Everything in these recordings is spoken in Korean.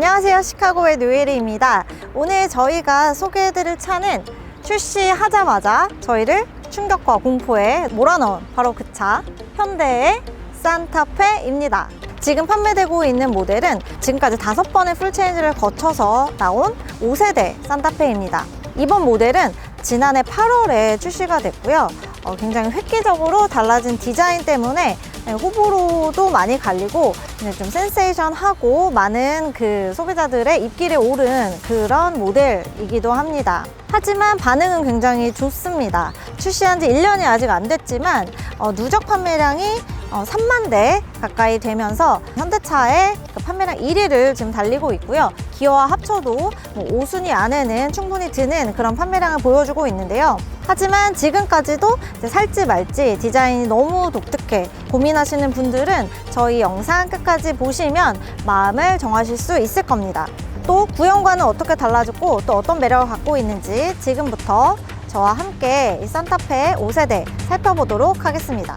안녕하세요. 시카고의 노예리입니다. 오늘 저희가 소개해드릴 차는 출시하자마자 저희를 충격과 공포에 몰아넣은 바로 그 차, 현대의 산타페입니다. 지금 판매되고 있는 모델은 지금까지 다섯 번의 풀체인지를 거쳐서 나온 5세대 산타페입니다. 이번 모델은 지난해 8월에 출시가 됐고요. 어, 굉장히 획기적으로 달라진 디자인 때문에 네, 호불호도 많이 갈리고 네, 좀 센세이션하고 많은 그 소비자들의 입길에 오른 그런 모델이기도 합니다. 하지만 반응은 굉장히 좋습니다. 출시한 지 1년이 아직 안 됐지만 어, 누적 판매량이 어, 3만 대 가까이 되면서 현대차의 그 판매량 1위를 지금 달리고 있고요. 기어와 합쳐도 뭐 5순위 안에는 충분히 드는 그런 판매량을 보여주고 있는데요. 하지만 지금까지도 살지 말지 디자인이 너무 독특해 고민하 시는 분들은 저희 영상 끝까지 보시면 마음을 정하실 수 있을 겁니다. 또 구형과는 어떻게 달라졌고 또 어떤 매력을 갖고 있는지 지금부터 저와 함께 이 산타페 5세대 살펴보도록 하겠습니다.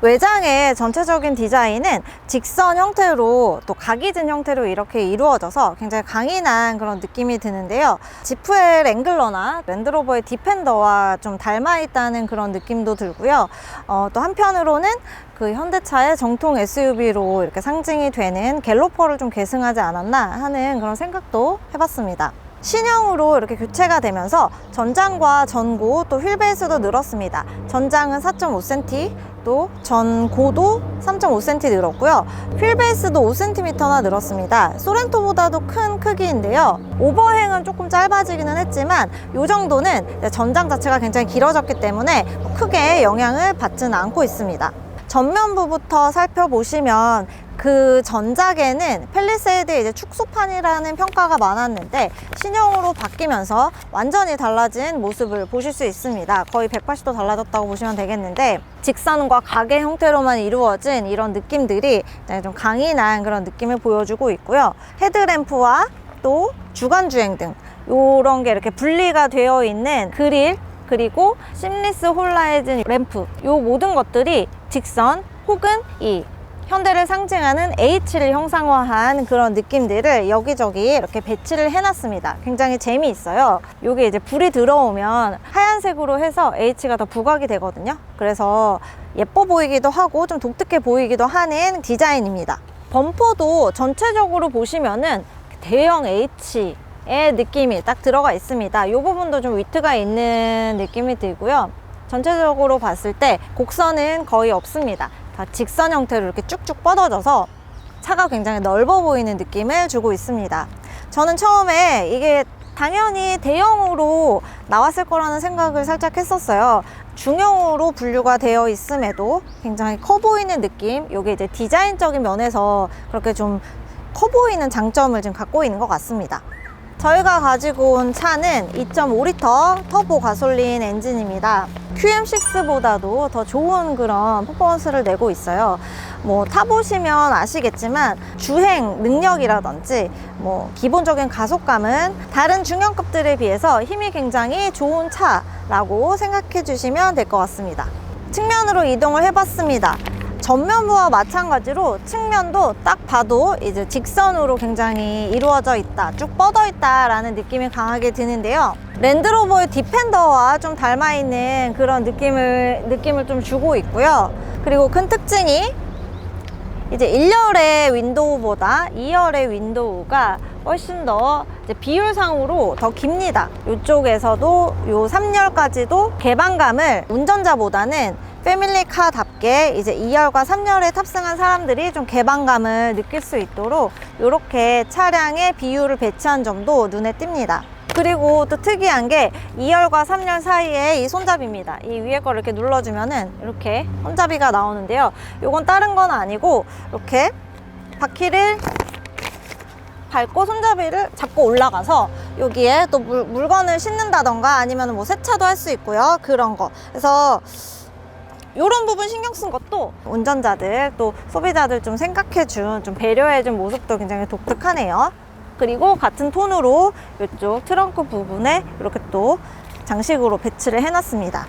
외장의 전체적인 디자인은 직선 형태로 또 각이 진 형태로 이렇게 이루어져서 굉장히 강인한 그런 느낌이 드는데요. 지프의 랭글러나 랜드로버의 디펜더와 좀 닮아 있다는 그런 느낌도 들고요. 어, 또 한편으로는 그 현대차의 정통 SUV로 이렇게 상징이 되는 갤로퍼를 좀 계승하지 않았나 하는 그런 생각도 해봤습니다. 신형으로 이렇게 교체가 되면서 전장과 전고 또 휠베이스도 늘었습니다. 전장은 4.5cm, 또 전고도 3.5cm 늘었고요. 휠베이스도 5cm나 늘었습니다. 소렌토보다도 큰 크기인데요. 오버행은 조금 짧아지기는 했지만 이 정도는 전장 자체가 굉장히 길어졌기 때문에 크게 영향을 받지는 않고 있습니다. 전면부부터 살펴보시면 그 전작에는 펠리세이드 이제 축소판이라는 평가가 많았는데 신형으로 바뀌면서 완전히 달라진 모습을 보실 수 있습니다. 거의 180도 달라졌다고 보시면 되겠는데 직선과 각의 형태로만 이루어진 이런 느낌들이 좀 강인한 그런 느낌을 보여주고 있고요. 헤드램프와 또 주간 주행 등 이런 게 이렇게 분리가 되어 있는 그릴 그리고 심리스 홀라이즌 램프 이 모든 것들이 직선 혹은 이 현대를 상징하는 H를 형상화한 그런 느낌들을 여기저기 이렇게 배치를 해놨습니다. 굉장히 재미있어요. 이게 이제 불이 들어오면 하얀색으로 해서 H가 더 부각이 되거든요. 그래서 예뻐 보이기도 하고 좀 독특해 보이기도 하는 디자인입니다. 범퍼도 전체적으로 보시면은 대형 H 의 느낌이 딱 들어가 있습니다. 이 부분도 좀 위트가 있는 느낌이 들고요. 전체적으로 봤을 때 곡선은 거의 없습니다. 다 직선 형태로 이렇게 쭉쭉 뻗어져서 차가 굉장히 넓어 보이는 느낌을 주고 있습니다. 저는 처음에 이게 당연히 대형으로 나왔을 거라는 생각을 살짝 했었어요. 중형으로 분류가 되어 있음에도 굉장히 커 보이는 느낌. 이게 이제 디자인적인 면에서 그렇게 좀 커 보이는 장점을 지금 갖고 있는 것 같습니다. 저희가 가지고 온 차는 2.5리터 터보 가솔린 엔진입니다. QM6보다도 더 좋은 그런 퍼포먼스를 내고 있어요. 뭐 타보시면 아시겠지만 주행 능력이라든지 뭐 기본적인 가속감은 다른 중형급들에 비해서 힘이 굉장히 좋은 차라고 생각해 주시면 될 것 같습니다. 측면으로 이동을 해봤습니다. 전면부와 마찬가지로 측면도 딱 봐도 이제 직선으로 굉장히 이루어져 있다, 쭉 뻗어 있다 라는 느낌이 강하게 드는데요. 랜드로버의 디펜더와 좀 닮아 있는 그런 느낌을 느낌을 좀 주고 있고요. 그리고 큰 특징이 이제 1열의 윈도우보다 2열의 윈도우가 훨씬 더 비율상으로 더 깁니다. 이쪽에서도 요 3열까지도 개방감을 운전자보다는 패밀리카답게 이제 2열과 3열에 탑승한 사람들이 좀 개방감을 느낄 수 있도록 이렇게 차량의 비율을 배치한 점도 눈에 띕니다. 그리고 또 특이한 게 2열과 3열 사이에 이 손잡이입니다. 이 위에 걸 이렇게 눌러주면은 이렇게 손잡이가 나오는데요. 이건 다른 건 아니고 이렇게 바퀴를 밟고 손잡이를 잡고 올라가서 여기에 또 물, 물건을 싣는다던가 아니면 뭐 세차도 할 수 있고요. 그런 거. 그래서 이런 부분 신경 쓴 것도 운전자들 또 소비자들 좀 생각해준 좀 배려해준 모습도 굉장히 독특하네요. 그리고 같은 톤으로 이쪽 트렁크 부분에 이렇게 또 장식으로 배치를 해놨습니다.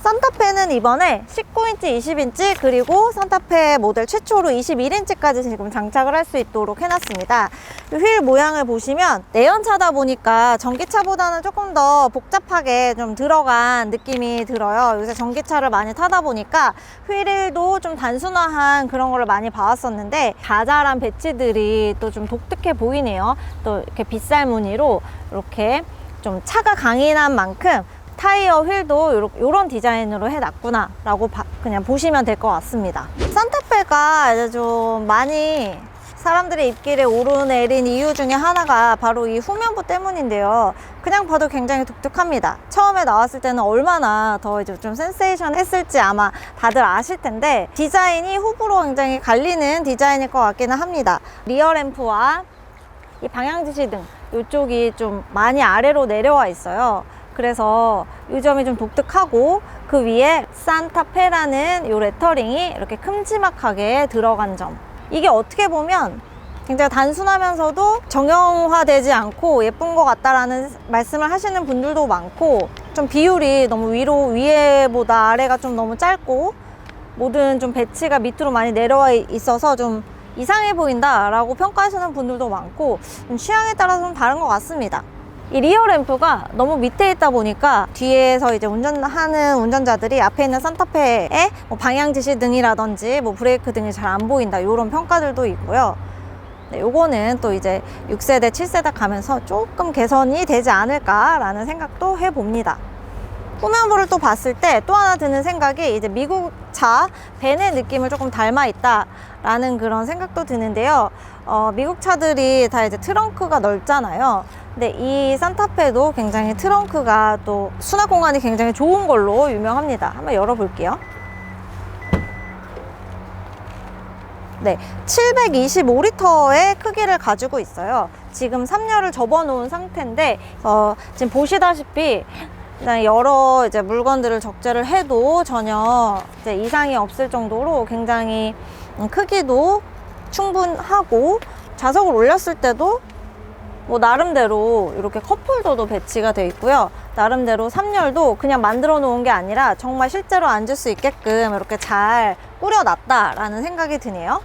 산타페는 이번에 19인치, 20인치 그리고 산타페 모델 최초로 21인치까지 지금 장착을 할 수 있도록 해놨습니다. 이휠 모양을 보시면 내연차다 보니까 전기차보다는 조금 더 복잡하게 좀 들어간 느낌이 들어요. 요새 전기차를 많이 타다 보니까 휠도 좀 단순화한 그런 거를 많이 봐왔었는데 자잘한 배치들이 또 좀 독특해 보이네요. 또 이렇게 빗살 무늬로 이렇게 좀 차가 강인한 만큼 타이어 휠도 요런 디자인으로 해놨구나 라고 봐- 그냥 보시면 될 것 같습니다 산타페가 이제 좀 많이 사람들의 입길에 오르내린 이유 중에 하나가 바로 이 후면부 때문인데요 그냥 봐도 굉장히 독특합니다 처음에 나왔을 때는 얼마나 더 이제 좀 센세이션 했을지 아마 다들 아실 텐데 디자인이 후부로 굉장히 갈리는 디자인일 것 같기는 합니다 리어 램프와 이 방향 지시 등 이쪽이 좀 많이 아래로 내려와 있어요. 그래서 이 점이 좀 독특하고 그 위에 산타페라는 이 레터링이 이렇게 큼지막하게 들어간 점. 이게 어떻게 보면 굉장히 단순하면서도 정형화되지 않고 예쁜 것 같다라는 말씀을 하시는 분들도 많고 좀 비율이 너무 위로 위에보다 아래가 좀 너무 짧고 모든 좀 배치가 밑으로 많이 내려와 있어서 좀 이상해 보인다라고 평가하시는 분들도 많고 좀 취향에 따라서 좀 다른 것 같습니다. 이 리어 램프가 너무 밑에 있다 보니까 뒤에서 이제 운전하는 운전자들이 앞에 있는 산타페의 뭐 방향 지시 등이라든지 뭐 브레이크 등이 잘 안 보인다 이런 평가들도 있고요. 네, 요거는 또 이제 6세대, 7세대 가면서 조금 개선이 되지 않을까라는 생각도 해봅니다. 후면부를 또 봤을 때 또 하나 드는 생각이 이제 미국 차 벤의 느낌을 조금 닮아 있다라는 그런 생각도 드는데요. 어, 미국 차들이 다 이제 트렁크가 넓잖아요. 근데 이 산타페도 굉장히 트렁크가 또 수납 공간이 굉장히 좋은 걸로 유명합니다. 한번 열어볼게요. 네, 725리터의 크기를 가지고 있어요. 지금 3열을 접어놓은 상태인데, 어, 지금 보시다시피 여러 이제 물건들을 적재를 해도 전혀 이제 이상이 없을 정도로 굉장히 음, 크기도 충분하고 좌석을 올렸을 때도 뭐 나름대로 이렇게 컵홀더도 배치가 되어 있고요. 나름대로 3열도 그냥 만들어 놓은 게 아니라 정말 실제로 앉을 수 있게끔 이렇게 잘 꾸려놨다라는 생각이 드네요.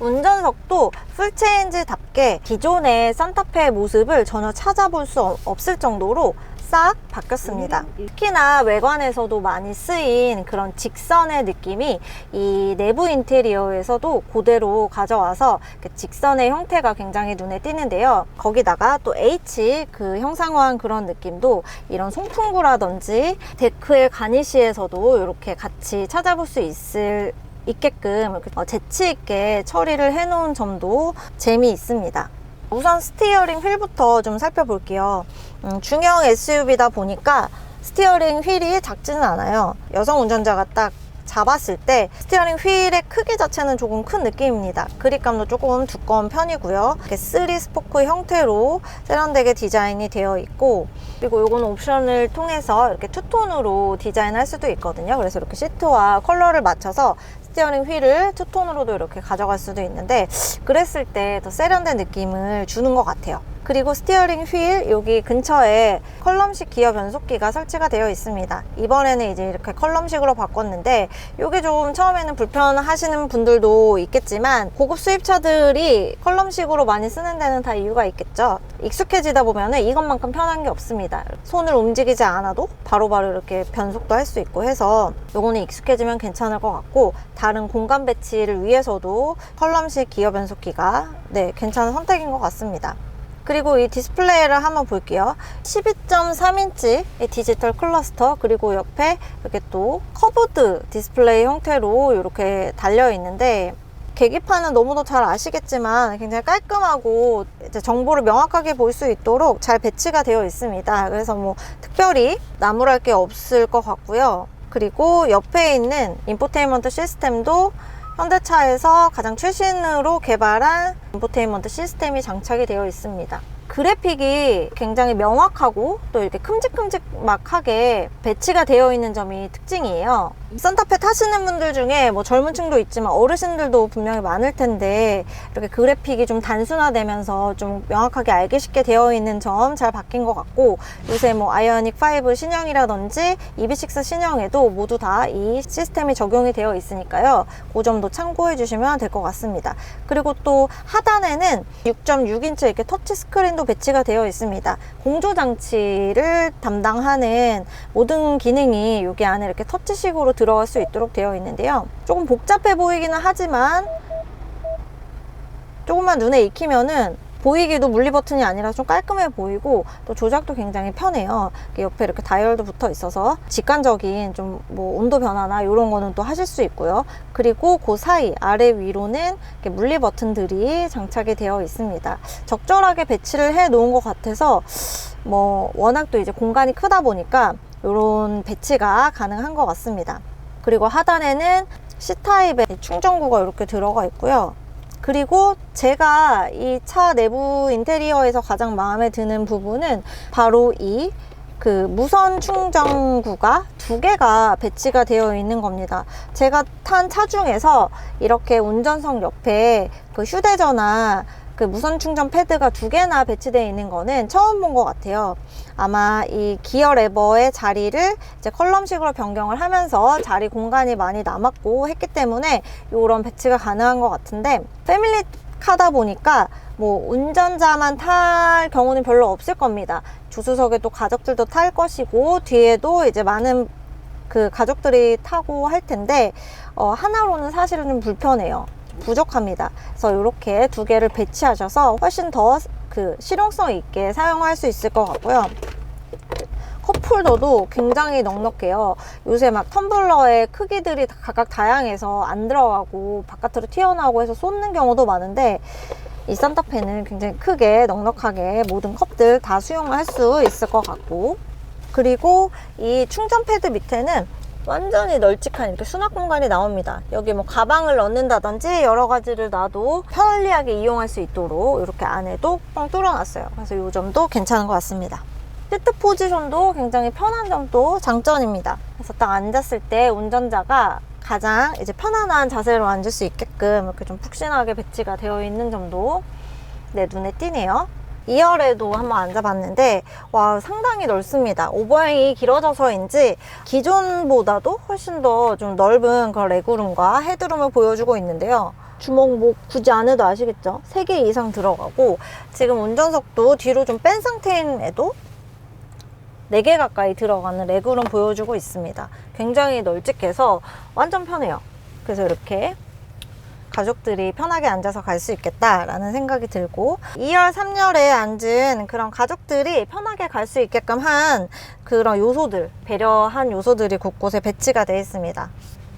운전석도 풀체인지답게 기존의 산타페의 모습을 전혀 찾아볼 수 없- 없을 정도로 싹 바뀌었습니다. 특히나 외관에서도 많이 쓰인 그런 직선의 느낌이 이 내부 인테리어에서도 그대로 가져와서 이렇게 직선의 형태가 굉장히 눈에 띄는데요. 거기다가 또 H 그 형상화한 그런 느낌도 이런 송풍구라든지 데크의 가니시에서도 이렇게 같이 찾아볼 수 있을 있게끔 어, 재치 있게 처리를 해놓은 점도 재미있습니다. 우선 스티어링 휠부터 좀 살펴볼게요. 음, 중형 SUV다 보니까 스티어링 휠이 작지는 않아요. 여성 운전자가 딱 잡았을 때 스티어링 휠의 크기 자체는 조금 큰 느낌입니다. 그립감도 조금 두꺼운 편이고요. 이렇게 3 스포크 형태로 세련되게 디자인이 되어 있고 그리고 이거는 옵션을 통해서 이렇게 투톤으로 디자인할 수도 있거든요. 그래서 이렇게 시트와 컬러를 맞춰서 스티어링 휠을 투톤으로도 이렇게 가져갈 수도 있는데 그랬을 때 더 세련된 느낌을 주는 것 같아요. 그리고 스티어링 휠 여기 근처에 컬럼식 기어 변속기가 설치가 되어 있습니다. 이번에는 이제 이렇게 컬럼식으로 바꿨는데 이게 좀 처음에는 불편하시는 분들도 있겠지만 고급 수입차들이 컬럼식으로 많이 쓰는 데는 다 이유가 있겠죠. 익숙해지다 보면은 이것만큼 편한 게 없습니다. 손을 움직이지 않아도 바로 바로 이렇게 변속도 할 수 있고 해서 요거는 익숙해지면 괜찮을 것 같고 다른 공간 배치를 위해서도 컬럼식 기어 변속기가 네 괜찮은 선택인 것 같습니다. 그리고 이 디스플레이를 한번 볼게요. 12.3인치 디지털 클러스터 그리고 옆에 이렇게 또 커브드 디스플레이 형태로 이렇게 달려 있는데 계기판은 너무도 잘 아시겠지만 굉장히 깔끔하고 정보를 명확하게 볼 수 있도록 잘 배치가 되어 있습니다. 그래서 뭐 특별히 나무랄 게 없을 것 같고요. 그리고 옆에 있는 인포테인먼트 시스템도 현대차에서 가장 최신으로 개발한 인포테인먼트 시스템이 장착이 되어 있습니다. 그래픽이 굉장히 명확하고 또 이렇게 큼직큼직막하게 배치가 되어 있는 점이 특징이에요. 산타페 타시는 분들 중에 뭐 젊은 층도 있지만 어르신들도 분명히 많을 텐데 이렇게 그래픽이 좀 단순화되면서 좀 명확하게 알기 쉽게 되어 있는 점 잘 바뀐 것 같고 요새 뭐 아이오닉 5 신형이라든지 EV6 신형에도 모두 다 이 시스템이 적용이 되어 있으니까요. 그 점도 참고해 주시면 될 것 같습니다. 그리고 또 하단에는 6.6인치 이렇게 터치 스크린도 배치가 되어 있습니다. 공조 장치를 담당하는 모든 기능이 여기 안에 이렇게 터치식으로 들어갈 수 있도록 되어 있는데요. 조금 복잡해 보이기는 하지만 조금만 눈에 익히면은 보이기도 물리 버튼이 아니라 좀 깔끔해 보이고 또 조작도 굉장히 편해요. 옆에 이렇게 다이얼도 붙어 있어서 직관적인 좀 뭐 온도 변화나 이런 거는 또 하실 수 있고요. 그리고 그 사이 아래 위로는 물리 버튼들이 장착이 되어 있습니다. 적절하게 배치를 해 놓은 것 같아서 뭐 워낙 또 이제 공간이 크다 보니까 이런 배치가 가능한 것 같습니다. 그리고 하단에는 C타입의 충전구가 이렇게 들어가 있고요. 그리고 제가 이 차 내부 인테리어에서 가장 마음에 드는 부분은 바로 이그 무선 충전구가 두 개가 배치가 되어 있는 겁니다. 제가 탄 차 중에서 이렇게 운전석 옆에 그 휴대전화 그 무선 충전 패드가 두 개나 배치되어 있는 거는 처음 본 것 같아요. 아마 이 기어 레버의 자리를 이제 컬럼식으로 변경을 하면서 자리 공간이 많이 남았고 했기 때문에 이런 배치가 가능한 것 같은데 패밀리 카다 보니까 뭐 운전자만 탈 경우는 별로 없을 겁니다. 조수석에 또 가족들도 탈 것이고 뒤에도 이제 많은 그 가족들이 타고 할 텐데 어, 하나로는 사실은 좀 불편해요. 부족합니다. 그래서 이렇게 두 개를 배치하셔서 훨씬 더 그 실용성 있게 사용할 수 있을 것 같고요. 컵홀더도 굉장히 넉넉해요. 요새 막 텀블러의 크기들이 다 각각 다양해서 안 들어가고 바깥으로 튀어나오고 해서 쏟는 경우도 많은데 이 산타페는 굉장히 크게 넉넉하게 모든 컵들 다 수용할 수 있을 것 같고 그리고 이 충전 패드 밑에는 완전히 널찍한 이렇게 수납 공간이 나옵니다. 여기 뭐 가방을 넣는다든지 여러 가지를 놔도 편리하게 이용할 수 있도록 이렇게 안에도 뻥 뚫어놨어요. 그래서 이 점도 괜찮은 것 같습니다. 시트 포지션도 굉장히 편한 점도 장점입니다. 그래서 딱 앉았을 때 운전자가 가장 이제 편안한 자세로 앉을 수 있게끔 이렇게 좀 푹신하게 배치가 되어 있는 점도 내 눈에 띄네요. 2열에도 한번 앉아봤는데 와 상당히 넓습니다. 오버행이 길어져서인지 기존보다도 훨씬 더 좀 넓은 그런 레그룸과 헤드룸을 보여주고 있는데요. 주먹 뭐 굳이 안 해도 아시겠죠? 3개 이상 들어가고 지금 운전석도 뒤로 좀 뺀 상태임에도 4개 가까이 들어가는 레그룸 보여주고 있습니다. 굉장히 널찍해서 완전 편해요. 그래서 이렇게 가족들이 편하게 앉아서 갈 수 있겠다라는 생각이 들고 2열, 3열에 앉은 그런 가족들이 편하게 갈 수 있게끔 한 그런 요소들, 배려한 요소들이 곳곳에 배치가 되어 있습니다.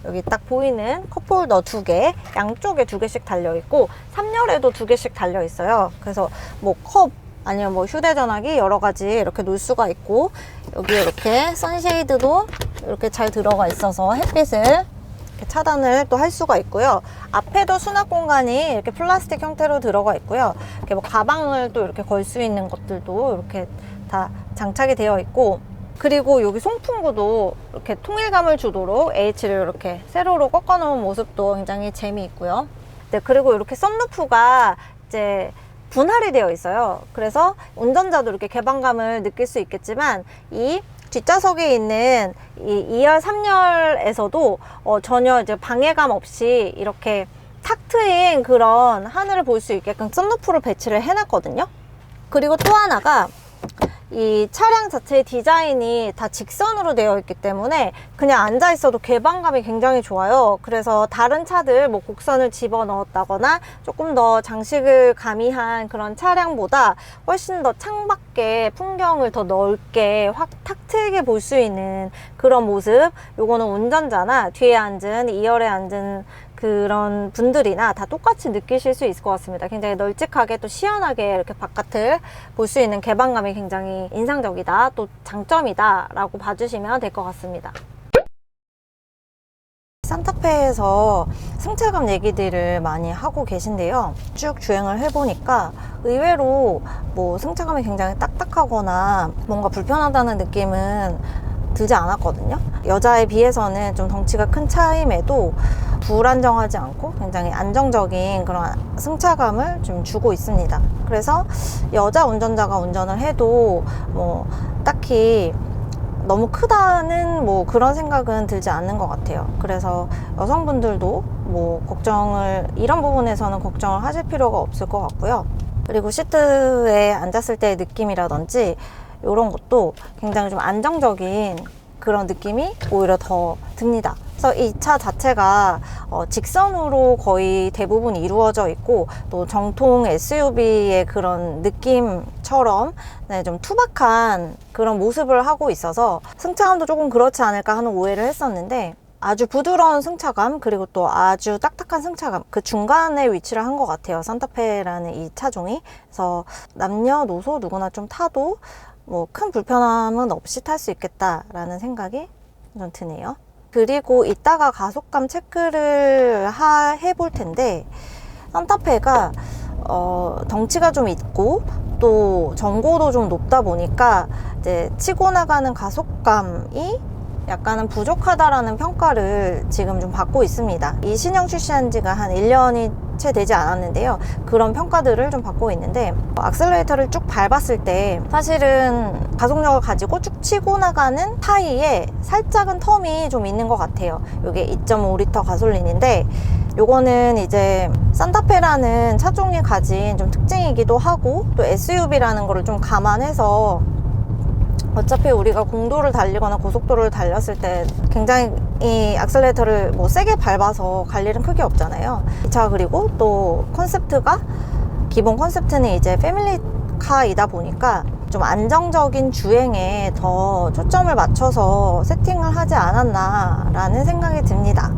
여기 딱 보이는 컵홀더 두 개, 양쪽에 두 개씩 달려 있고 3열에도 두 개씩 달려 있어요. 그래서 뭐 컵 아니면 뭐 휴대전화기 여러 가지 이렇게 놓을 수가 있고 여기 이렇게 선쉐이드도 이렇게 잘 들어가 있어서 햇빛을 이렇게 차단을 또 할 수가 있고요. 앞에도 수납 공간이 이렇게 플라스틱 형태로 들어가 있고요. 이렇게 뭐 가방을 또 이렇게 걸 수 있는 것들도 이렇게 다 장착이 되어 있고 그리고 여기 송풍구도 이렇게 통일감을 주도록 H를 이렇게 세로로 꺾어 놓은 모습도 굉장히 재미있고요. 네, 그리고 이렇게 썬루프가 이제 분할이 되어 있어요. 그래서 운전자도 이렇게 개방감을 느낄 수 있겠지만 이 뒷좌석에 있는 이 2열, 3열에서도 어, 전혀 이제 방해감 없이 이렇게 탁 트인 그런 하늘을 볼 수 있게끔 썬루프를 배치를 해놨거든요. 그리고 또 하나가 이 차량 자체의 디자인이 다 직선으로 되어 있기 때문에 그냥 앉아 있어도 개방감이 굉장히 좋아요. 그래서 다른 차들 뭐 곡선을 집어 넣었다거나 조금 더 장식을 가미한 그런 차량보다 훨씬 더 창밖에 풍경을 더 넓게 확 탁 트이게 볼 수 있는 그런 모습. 요거는 운전자나 뒤에 앉은 2열에 앉은 그런 분들이나 다 똑같이 느끼실 수 있을 것 같습니다. 굉장히 널찍하게 또 시원하게 이렇게 바깥을 볼 수 있는 개방감이 굉장히 인상적이다. 또 장점이다. 라고 봐주시면 될 것 같습니다. 산타페에서 승차감 얘기들을 많이 하고 계신데요. 쭉 주행을 해보니까 의외로 뭐 승차감이 굉장히 딱딱하거나 뭔가 불편하다는 느낌은 들지 않았거든요. 여자에 비해서는 좀 덩치가 큰 차임에도 불안정하지 않고 굉장히 안정적인 그런 승차감을 좀 주고 있습니다. 그래서 여자 운전자가 운전을 해도 뭐 딱히 너무 크다는 뭐 그런 생각은 들지 않는 것 같아요. 그래서 여성분들도 뭐 걱정을 이런 부분에서는 걱정을 하실 필요가 없을 것 같고요. 그리고 시트에 앉았을 때의 느낌이라든지 이런 것도 굉장히 좀 안정적인 그런 느낌이 오히려 더 듭니다. 그래서 이 차 자체가 어, 직선으로 거의 대부분 이루어져 있고 또 정통 SUV의 그런 느낌처럼 네, 좀 투박한 그런 모습을 하고 있어서 승차감도 조금 그렇지 않을까 하는 오해를 했었는데 아주 부드러운 승차감 그리고 또 아주 딱딱한 승차감 그 중간에 위치를 한 것 같아요 산타페라는 이 차종이 그래서 남녀노소 누구나 좀 타도 뭐 큰 불편함은 없이 탈 수 있겠다라는 생각이 좀 드네요. 그리고 이따가 가속감 체크를 하, 해볼 텐데 산타페가 어, 덩치가 좀 있고 또 전고도 좀 높다 보니까 이제 치고 나가는 가속감이 약간은 부족하다라는 평가를 지금 좀 받고 있습니다. 이 신형 출시한 지가 한 1년이 채 되지 않았는데요. 그런 평가들을 좀 받고 있는데 악셀레이터를 쭉 밟았을 때 사실은 가속력을 가지고 쭉 치고 나가는 사이에 살짝은 텀이 좀 있는 것 같아요. 이게 2.5리터 가솔린인데 요거는 이제 산타페라는 차종이 가진 좀 특징이기도 하고 또 SUV라는 거를 좀 감안해서 어차피 우리가 공도를 달리거나 고속도로를 달렸을 때 굉장히 이 악셀레이터를 뭐 세게 밟아서 갈 일은 크게 없잖아요. 자, 그리고 또 컨셉트가 기본 컨셉트는 이제 패밀리카이다 보니까 좀 안정적인 주행에 더 초점을 맞춰서 세팅을 하지 않았나라는 생각이 듭니다.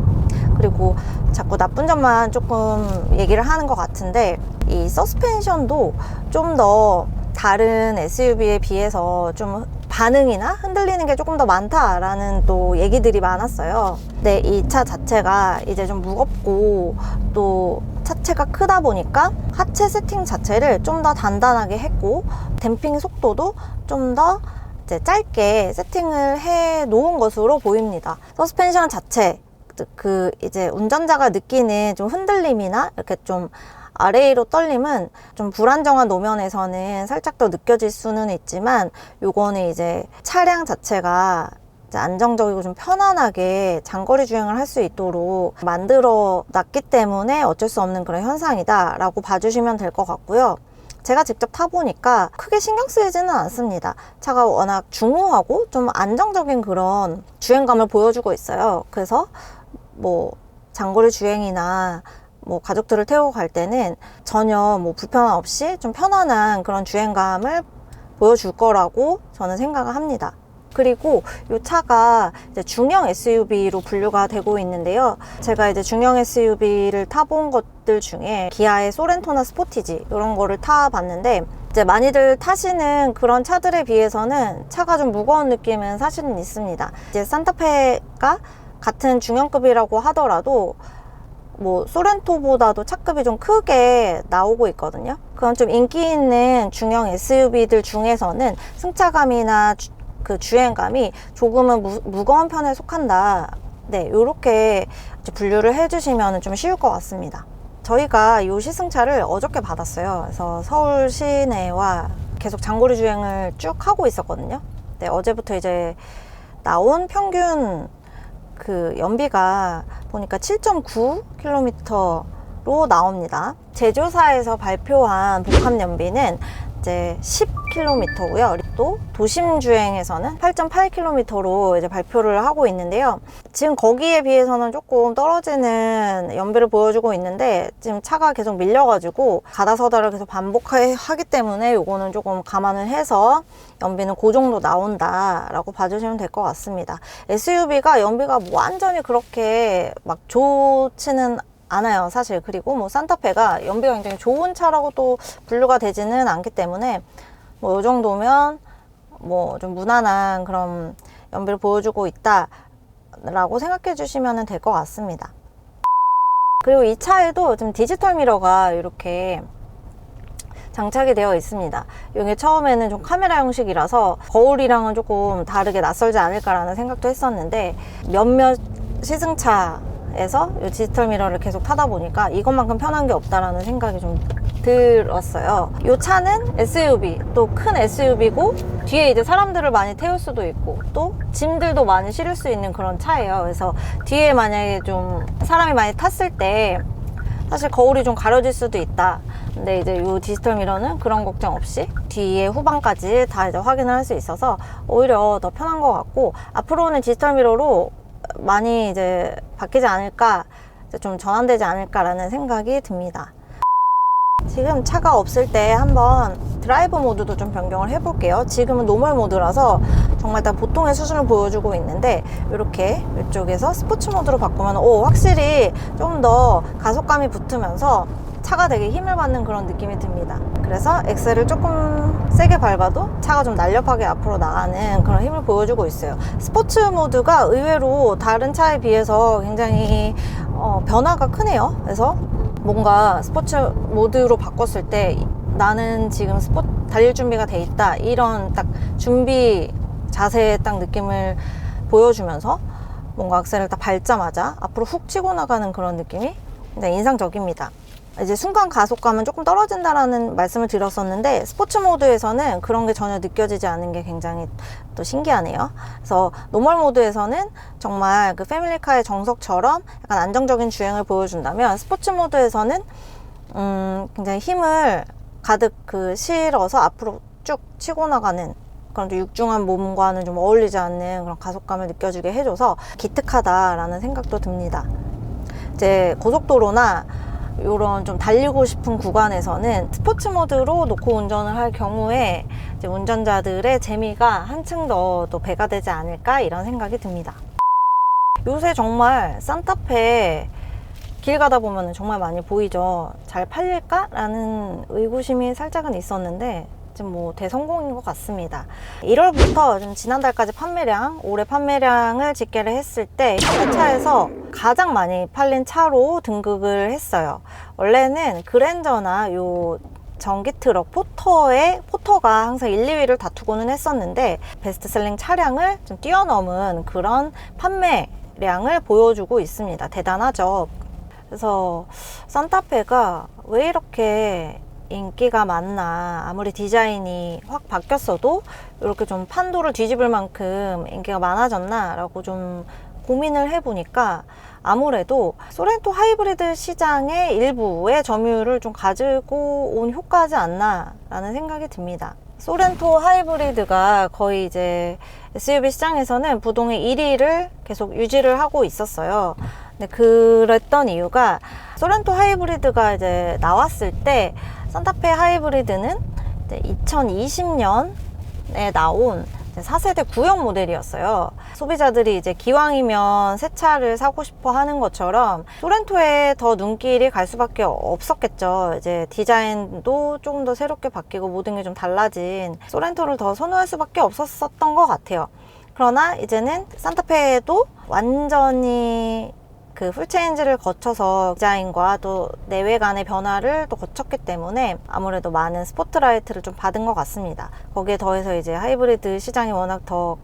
그리고 자꾸 나쁜 점만 조금 얘기를 하는 것 같은데 이 서스펜션도 좀 더 다른 SUV에 비해서 좀 반응이나 흔들리는 게 조금 더 많다라는 또 얘기들이 많았어요. 근데 이 차 자체가 이제 좀 무겁고 또 차체가 크다 보니까 하체 세팅 자체를 좀 더 단단하게 했고 댐핑 속도도 좀더 이제 짧게 세팅을 해 놓은 것으로 보입니다. 서스펜션 자체 그 이제 운전자가 느끼는 좀 흔들림이나 이렇게 좀 아래로 떨림은 좀 불안정한 노면에서는 살짝 더 느껴질 수는 있지만 요거는 이제 차량 자체가 안정적이고 좀 편안하게 장거리 주행을 할 수 있도록 만들어 놨기 때문에 어쩔 수 없는 그런 현상이다 라고 봐주시면 될 것 같고요. 제가 직접 타보니까 크게 신경 쓰이지는 않습니다. 차가 워낙 중후하고 좀 안정적인 그런 주행감을 보여주고 있어요. 그래서 뭐 장거리 주행이나 뭐 가족들을 태우고 갈 때는 전혀 뭐 불편함 없이 좀 편안한 그런 주행감을 보여줄 거라고 저는 생각을 합니다. 그리고 이 차가 이제 중형 SUV로 분류가 되고 있는데요. 제가 이제 중형 SUV를 타본 것들 중에 기아의 소렌토나 스포티지 이런 거를 타봤는데 이제 많이들 타시는 그런 차들에 비해서는 차가 좀 무거운 느낌은 사실은 있습니다. 이제 산타페가 같은 중형급이라고 하더라도 뭐 소렌토보다도 차급이 좀 크게 나오고 있거든요. 그건 좀 인기 있는 중형 SUV들 중에서는 승차감이나 주, 그 주행감이 조금은 무, 무거운 편에 속한다. 네, 이렇게 분류를 해주시면 좀 쉬울 것 같습니다. 저희가 이 시승차를 어저께 받았어요. 그래서 서울 시내와 계속 장거리 주행을 쭉 하고 있었거든요. 네, 어제부터 이제 나온 평균 그 연비가 보니까 7.9km로 나옵니다. 제조사에서 발표한 복합 연비는 이제 10km고요. 또 도심 주행에서는 8.8km로 이제 발표를 하고 있는데요. 지금 거기에 비해서는 조금 떨어지는 연비를 보여주고 있는데 지금 차가 계속 밀려가지고 가다서다를 계속 반복하기 때문에 요거는 조금 감안을 해서 연비는 그 정도 나온다라고 봐주시면 될 것 같습니다. SUV가 연비가 뭐 완전히 그렇게 막 좋지는 않아요, 사실. 그리고 뭐 산타페가 연비가 굉장히 좋은 차라고 또 분류가 되지는 않기 때문에 뭐 이 정도면 뭐 좀 무난한 그런 연비를 보여주고 있다. 라고 생각해 주시면 될 것 같습니다. 그리고 이 차에도 좀 디지털 미러가 이렇게 장착이 되어 있습니다. 이게 처음에는 좀 카메라 형식이라서 거울이랑은 조금 다르게 낯설지 않을까라는 생각도 했었는데 몇몇 시승차 에서 이 디지털 미러를 계속 타다 보니까 이것만큼 편한 게 없다라는 생각이 좀 들었어요. 이 차는 SUV, 또 큰 SUV고 뒤에 이제 사람들을 많이 태울 수도 있고 또 짐들도 많이 실을 수 있는 그런 차예요. 그래서 뒤에 만약에 좀 사람이 많이 탔을 때 사실 거울이 좀 가려질 수도 있다. 근데 이제 이 디지털 미러는 그런 걱정 없이 뒤에 후방까지 다 이제 확인을 할 수 있어서 오히려 더 편한 것 같고 앞으로는 디지털 미러로 많이 이제 바뀌지 않을까, 좀 전환되지 않을까라는 생각이 듭니다. 지금 차가 없을 때 한번 드라이브 모드도 좀 변경을 해볼게요. 지금은 노멀 모드라서 정말 다 보통의 수준을 보여주고 있는데 이렇게 이쪽에서 스포츠 모드로 바꾸면 오 확실히 좀 더 가속감이 붙으면서 차가 되게 힘을 받는 그런 느낌이 듭니다. 그래서 엑셀을 조금 세게 밟아도 차가 좀 날렵하게 앞으로 나가는 그런 힘을 보여주고 있어요. 스포츠 모드가 의외로 다른 차에 비해서 굉장히 어, 변화가 크네요. 그래서 뭔가 스포츠 모드로 바꿨을 때 나는 지금 스포 달릴 준비가 돼 있다 이런 딱 준비 자세의 딱 느낌을 보여주면서 뭔가 악셀을 딱 밟자마자 앞으로 훅 치고 나가는 그런 느낌이 굉장히 인상적입니다. 이제 순간 가속감은 조금 떨어진다라는 말씀을 드렸었는데 스포츠 모드에서는 그런 게 전혀 느껴지지 않은 게 굉장히 또 신기하네요. 그래서 노멀 모드에서는 정말 그 패밀리카의 정석처럼 약간 안정적인 주행을 보여준다면 스포츠 모드에서는 음, 굉장히 힘을 가득 그 실어서 앞으로 쭉 치고 나가는 그런 좀 육중한 몸과는 좀 어울리지 않는 그런 가속감을 느껴지게 해줘서 기특하다라는 생각도 듭니다. 이제 고속도로나 이런 좀 달리고 싶은 구간에서는 스포츠 모드로 놓고 운전을 할 경우에 운전자들의 재미가 한층 더 또 배가 되지 않을까 이런 생각이 듭니다. 요새 정말 산타페 길 가다 보면 정말 많이 보이죠. 잘 팔릴까 라는 의구심이 살짝은 있었는데 지금 뭐 대성공인 것 같습니다. 1월부터 좀 지난달까지 판매량, 올해 판매량을 집계를 했을 때 현대차에서 가장 많이 팔린 차로 등극을 했어요. 원래는 그랜저나 요 전기 트럭 포터의 포터가 항상 1, 2위를 다투고는 했었는데 베스트셀링 차량을 좀 뛰어넘은 그런 판매량을 보여주고 있습니다. 대단하죠. 그래서 산타페가 왜 이렇게 인기가 많나 아무리 디자인이 확 바뀌었어도 이렇게 좀 판도를 뒤집을 만큼 인기가 많아졌나 라고 좀 고민을 해보니까 아무래도 소렌토 하이브리드 시장의 일부의 점유율을 좀 가지고 온 효과지 않나 라는 생각이 듭니다. 소렌토 하이브리드가 거의 이제 SUV 시장에서는 부동의 1위를 계속 유지를 하고 있었어요. 근데 그랬던 이유가 소렌토 하이브리드가 이제 나왔을 때 산타페 하이브리드는 2020년에 나온 4세대 구형 모델이었어요. 소비자들이 이제 기왕이면 새 차를 사고 싶어 하는 것처럼 소렌토에 더 눈길이 갈 수밖에 없었겠죠. 이제 디자인도 조금 더 새롭게 바뀌고 모든 게 좀 달라진 소렌토를 더 선호할 수밖에 없었던 것 같아요. 그러나 이제는 산타페도 완전히 그 풀체인지를 거쳐서 디자인과 또 내외 간의 변화를 또 거쳤기 때문에 아무래도 많은 스포트라이트를 좀 받은 것 같습니다. 거기에 더해서 이제 하이브리드 시장이 워낙 더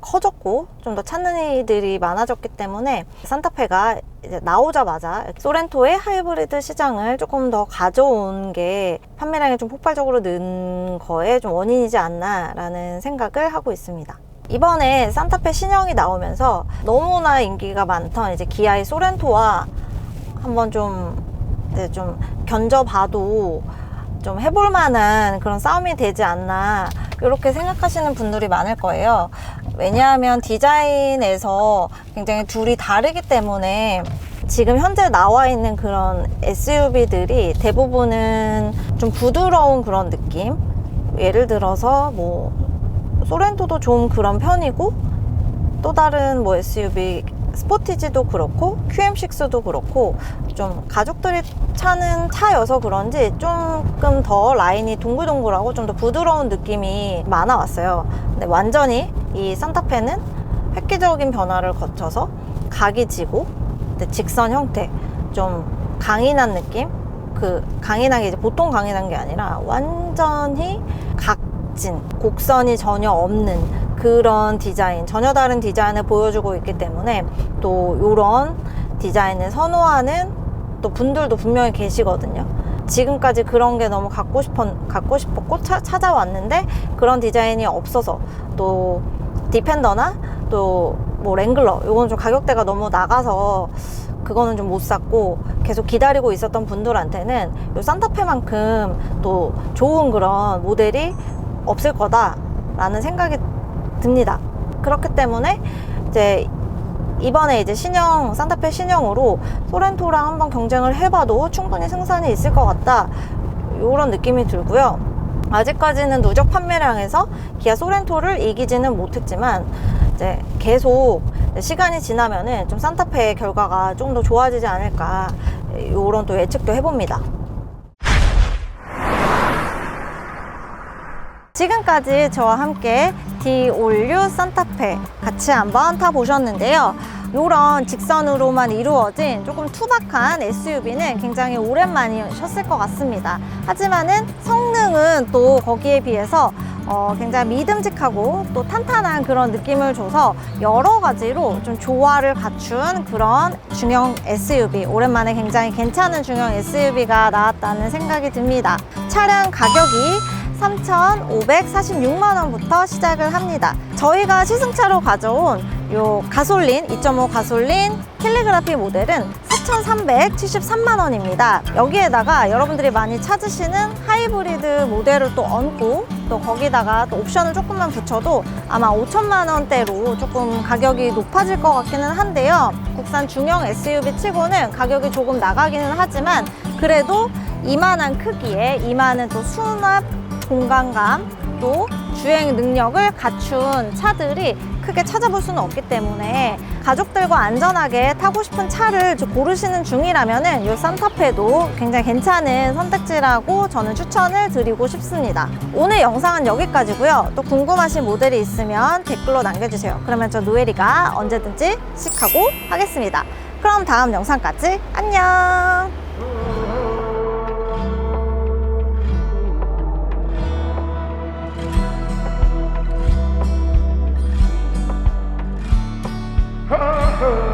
커졌고 좀 더 찾는 이들이 많아졌기 때문에 산타페가 이제 나오자마자 소렌토의 하이브리드 시장을 조금 더 가져온 게 판매량이 좀 폭발적으로 는 거에 좀 원인이지 않나라는 생각을 하고 있습니다. 이번에 산타페 신형이 나오면서 너무나 인기가 많던 이제 기아의 소렌토와 한번 좀, 이제 좀 견져봐도 좀 해볼 만한 그런 싸움이 되지 않나 이렇게 생각하시는 분들이 많을 거예요. 왜냐하면 디자인에서 굉장히 둘이 다르기 때문에 지금 현재 나와 있는 그런 SUV들이 대부분은 좀 부드러운 그런 느낌. 예를 들어서 뭐 소렌토도 좀 그런 편이고 또 다른 뭐 SUV 스포티지도 그렇고 QM6도 그렇고 좀 가족들이 차는 차여서 그런지 조금 더 라인이 동글동글하고 좀 더 부드러운 느낌이 많아 왔어요. 근데 완전히 이 산타페는 획기적인 변화를 거쳐서 각이 지고 직선 형태 좀 강인한 느낌 그 강인한 게 이제 보통 강인한 게 아니라 완전히 각 진 곡선이 전혀 없는 그런 디자인 전혀 다른 디자인을 보여주고 있기 때문에 또 이런 디자인을 선호하는 또 분들도 분명히 계시거든요. 지금까지 그런 게 너무 갖고 싶었 갖고 싶었고 차- 찾아왔는데 그런 디자인이 없어서 또 디펜더나 또 뭐 랭글러 요건 좀 가격대가 너무 나가서 그거는 좀 못 샀고 계속 기다리고 있었던 분들한테는 요 산타페만큼 또 좋은 그런 모델이 없을 거다라는 생각이 듭니다. 그렇기 때문에 이제 이번에 이제 신형 산타페 신형으로 소렌토랑 한번 경쟁을 해봐도 충분히 승산이 있을 것 같다 이런 느낌이 들고요. 아직까지는 누적 판매량에서 기아 소렌토를 이기지는 못했지만 이제 계속 시간이 지나면은 좀 산타페의 결과가 좀 더 좋아지지 않을까 이런 또 예측도 해봅니다. 지금까지 저와 함께 디올류 산타페 같이 한번 타보셨는데요. 이런 직선으로만 이루어진 조금 투박한 SUV는 굉장히 오랜만이셨을 것 같습니다. 하지만은 성능은 또 거기에 비해서 어, 굉장히 믿음직하고 또 탄탄한 그런 느낌을 줘서 여러 가지로 좀 조화를 갖춘 그런 중형 SUV 오랜만에 굉장히 괜찮은 중형 SUV가 나왔다는 생각이 듭니다. 차량 가격이 3,546만 원부터 시작을 합니다. 저희가 시승차로 가져온 요 가솔린 2.5 가솔린 캘리그라피 모델은 4,373만 원입니다. 여기에다가 여러분들이 많이 찾으시는 하이브리드 모델을 또 얹고 또 거기다가 또 옵션을 조금만 붙여도 아마 5천만 원대로 조금 가격이 높아질 것 같기는 한데요. 국산 중형 SUV 치고는 가격이 조금 나가기는 하지만 그래도 이만한 크기에 이만한 또 수납 공간감 또 주행 능력을 갖춘 차들이 크게 찾아볼 수는 없기 때문에 가족들과 안전하게 타고 싶은 차를 좀 고르시는 중이라면은 이 산타페도 굉장히 괜찮은 선택지라고 저는 추천을 드리고 싶습니다. 오늘 영상은 여기까지고요. 또 궁금하신 모델이 있으면 댓글로 남겨주세요. 그러면 저 노엘이가 언제든지 씩하고 하겠습니다. 그럼 다음 영상까지 안녕! Oh,